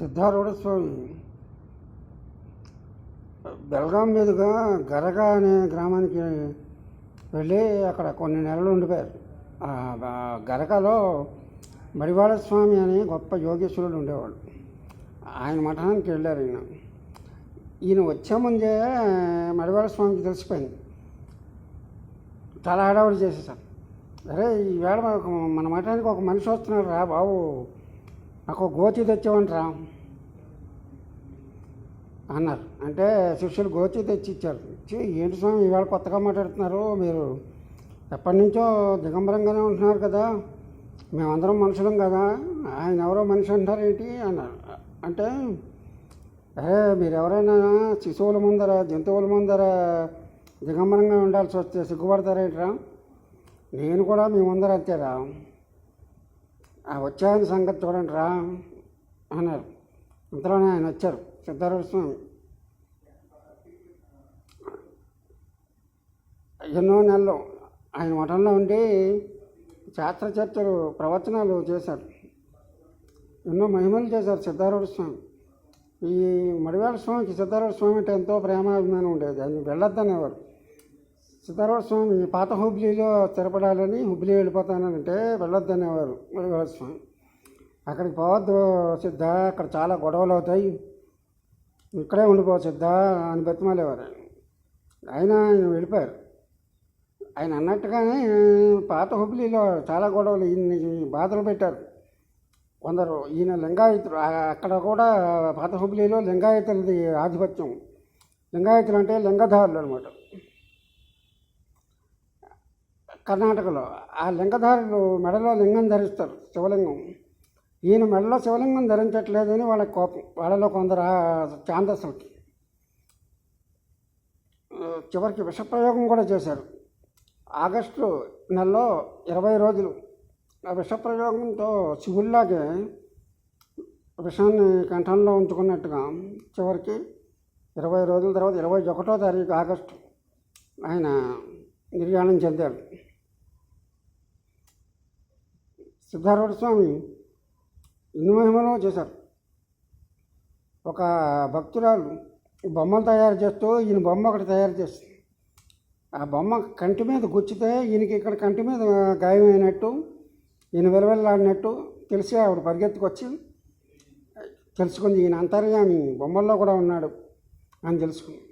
సిద్ధారూఢ స్వామి బెల్గాం మీదుగా గరగ అనే గ్రామానికి వెళ్ళి అక్కడ కొన్ని నెలలు ఉండిపోయారు. గరగలో మడివాళ స్వామి అని గొప్ప యోగేశ్వరుడు ఉండేవాడు. ఆయన మఠానికి వెళ్ళారు ఈయన. ఈయన వచ్చే ముందే మడివాళ స్వామికి తెలిసిపోయింది. చాలా హడావుడి చేసేసారు. అరే ఈవేళ మన మఠానికి ఒక మనిషి వస్తున్నాడు రా బాబు. నాకు గోచి తెచ్చావంటరా అన్నారు. అంటే శిష్యులు గోచి తెచ్చి ఇచ్చారు ఇచ్చి ఏంటి స్వామి ఈవేళ కొత్తగా మాట్లాడుతున్నారు మీరు? ఎప్పటి నుంచో దిగంబరంగానే ఉంటున్నారు కదా. మేమందరం మనుషులం కదా. ఆయన ఎవరో మనిషి అంటారు ఏంటి అన్నారు. అంటే అరే మీరు ఎవరైనా శిశువుల ముందర జంతువుల ముందర దిగంబరంగా ఉండాల్సి వస్తే సిగ్గుపడతారేంట్రా? నేను కూడా మీ ముందర అంతేరా. వచ్చాయని సంగతి చూడండి రా అన్నారు. ఇంతలోనే ఆయన వచ్చారు. సిద్ధారూఢ స్వామి. ఎన్నో నెలలు ఆయన మఠంలో ఉండి శాస్త్ర చర్చలు ప్రవచనాలు చేశారు. ఎన్నో మహిమలు చేశారు సిద్ధారూఢ స్వామి. ఈ మడివేళ స్వామికి సిద్ధారూఢ స్వామి అంటే ఎంతో ప్రేమాభిమానం ఉండేది. ఆయన వెళ్ళొద్దనేవారు. సిద్ధారూఢ స్వామి పాత హుబ్లీలో స్థిరపడాలని హుబ్లీ వెళ్ళిపోతానంటే వెళ్ళొద్దనేవారు స్వామి. అక్కడికి పోవద్దు సిద్ధ అక్కడ చాలా గొడవలు అవుతాయి. ఇక్కడే ఉండిపో సిద్ధ అని బతిమాలేవారు. ఆయన ఆయన వెళ్ళిపోయారు. ఆయన అన్నట్టుగానే పాత హుబ్లీలో చాలా గొడవలు ఈయన్ని బాధలు పెట్టారు. కొందరు ఈయన లింగాయతులు అక్కడ కూడా పాత హుబ్లీలో లింగాయతులది ఆధిపత్యం. లింగాయతులు అంటే లింగధారులు అనమాట కర్ణాటకలో. ఆ లింగధారులు మెడలో లింగం ధరిస్తారు శివలింగం. ఈయన మెడలో శివలింగం ధరించట్లేదని వాళ్ళ కోపం. వాళ్ళలో కొందరు ఛాందస్సులకి. చివరికి విషప్రయోగం కూడా చేశారు. ఆగస్టు నెలలో ఇరవై రోజులు. ఆ విషప్రయోగంతో శివుల్లాగే విషాన్ని కంఠంలో ఉంచుకున్నట్టుగా చివరికి ఇరవై రోజుల తర్వాత ఇరవై ఒకటో తారీఖు ఆగస్టు ఆయన నిర్యాణం చెందాడు సిద్ధారూఢ స్వామి ఇన్ని మహిమలో చేశారు. ఒక భక్తురాలు బొమ్మలు తయారు చేస్తూ ఈయన బొమ్మ ఒకటి తయారు చేస్తుంది ఆ బొమ్మ కంటి మీద గుచ్చితే ఈయనకి ఇక్కడ కంటి మీద గాయమైనట్టు ఈయన విలవిల్లాడినట్టు తెలిసి ఆవిడ పరిగెత్తుకొచ్చి తెలుసుకుంది. ఈయన అంతర్యామి బొమ్మల్లో కూడా ఉన్నాడు అని తెలుసుకుంది.